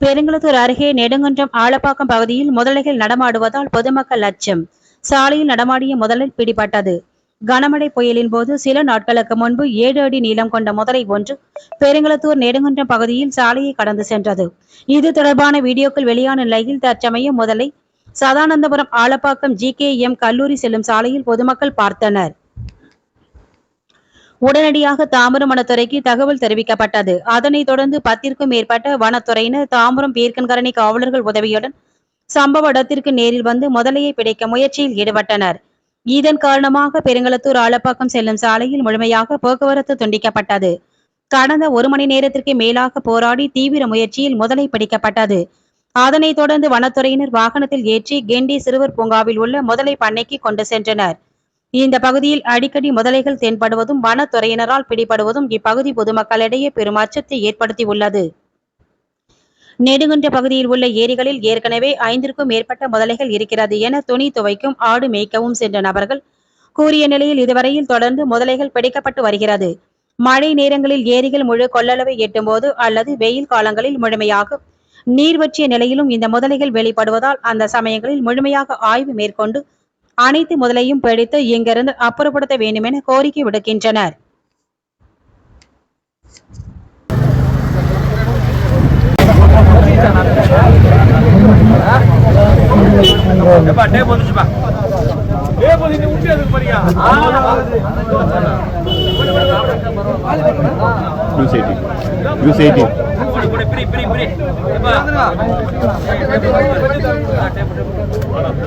பெருங்குளத்தூர் அருகே நெடுங்குன்றம் ஆலப்பாக்கம் பகுதியில் முதலைகள் நடமாடுவதால் பொதுமக்கள் அச்சம். சாலையில் நடமாடிய முதலில் பிடிபட்டது. கனமழை புயலின் போது சில நாட்களுக்கு முன்பு ஏழு அடி நீளம் கொண்ட முதலை ஒன்று பெருங்குளத்தூர் நெடுங்குன்றம் பகுதியில் சாலையை கடந்து சென்றது. இது தொடர்பான வீடியோக்கள் வெளியான நிலையில் தற்சமயம் முதலை சதானந்தபுரம் ஆலப்பாக்கம் ஜி கல்லூரி செல்லும் சாலையில் பொதுமக்கள் பார்த்தனர். உடனடியாக தாம்பரம் வனத்துறைக்கு தகவல் தெரிவிக்கப்பட்டது. அதனைத் தொடர்ந்து பத்திற்கும் மேற்பட்ட வனத்துறையினர் தாம்பரம் பீர்க்கன்கரணி காவலர்கள் உதவியுடன் சம்பவ இடத்திற்கு நேரில் வந்து முதலையை பிடிக்க முயற்சியில் ஈடுபட்டனர். இதன் காரணமாக பெருங்களத்தூர் ஆலப்பாக்கம் செல்லும் சாலையில் முழுமையாக போக்குவரத்து துண்டிக்கப்பட்டது. கடந்த ஒரு மணி நேரத்திற்கு மேலாக போராடி தீவிர முயற்சியில் முதலை பிடிக்கப்பட்டது. அதனைத் தொடர்ந்து வனத்துறையினர் வாகனத்தில் ஏற்றி கெண்டி சிறுவர் பூங்காவில் உள்ள முதலை பண்ணைக்கு கொண்டு சென்றனர். இந்த பகுதியில் அடிக்கடி முதலைகள் தென்படுவதும் வனத்துறையினரால் பிடிபடுவதும் இப்பகுதி பொதுமக்களிடையே பெரும் அச்சத்தை ஏற்படுத்தியுள்ளது. நெடுங்குன்ற பகுதியில் உள்ள ஏரிகளில் ஏற்கனவே ஐந்திற்கும் மேற்பட்ட முதலைகள் இருக்கிறது என துணி துவைக்கும் ஆடு மேய்க்கவும் சென்ற நபர்கள் கூறிய நிலையில் இதுவரையில் தொடர்ந்து முதலைகள் பிடிக்கப்பட்டு வருகிறது. மழை நேரங்களில் ஏரிகள் முழு கொள்ளளவை எட்டும்போது அல்லது வெயில் காலங்களில் முழுமையாக நீர் வற்றிய நிலையிலும் இந்த முதலைகள் வெளிப்படுவதால் அந்த சமயங்களில் முழுமையாக ஆய்வு மேற்கொண்டு அனைத்து முதலையும் பிடித்து இங்கிருந்து அப்புறப்படுத்த வேண்டும் என கோரிக்கை விடுக்கின்றனர். யூஸ் எயிட்டீன் யூஸ்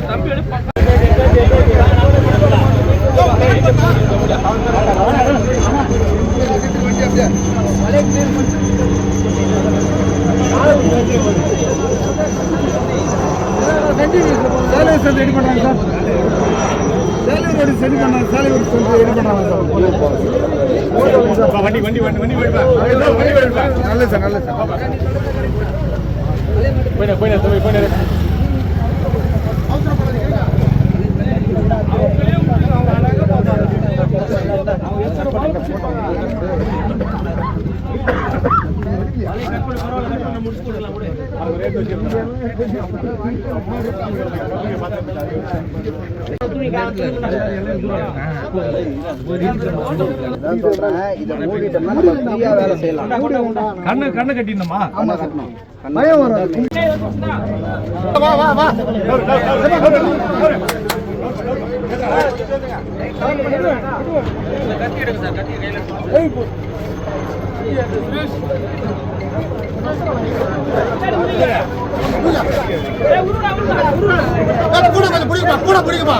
தம்பி சாலை சார் ரெடி பண்ணாங்க சார் சாலை ரோடு ரெடி பண்ணாங்க சாலை ரோடு ரெடி பண்ணாங்க சார் வண்டி வண்டி வண்டி வண்டி வண்டி நல்ல சார் நல்ல சார் போயிட போயிட. தம்பி கண்ணு கண்ணு கட்டிடணுமா? ஆமா கட்டணும் பயம் வராது. கத்தி எடுங்க சார். கத்தி கையில. கூட கொஞ்சம் பிடிக்குமா கூட பிடிக்குமா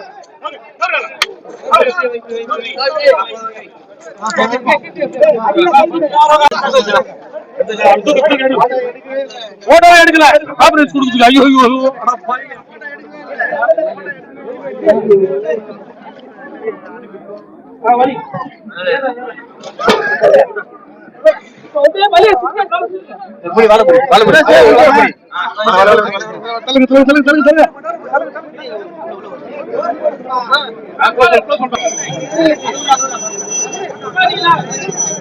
வாலாட வாலாட முடிச்சு போடு நீங்க போட்டோ எடுக்கல காப்பரேட் கொடுக்குது ஐயோ ஐயோ ஐயோ. வாழ போடு வாழ போடு தள்ளுங்க தள்ளுங்க தள்ளுங்க Ah, close, close, close.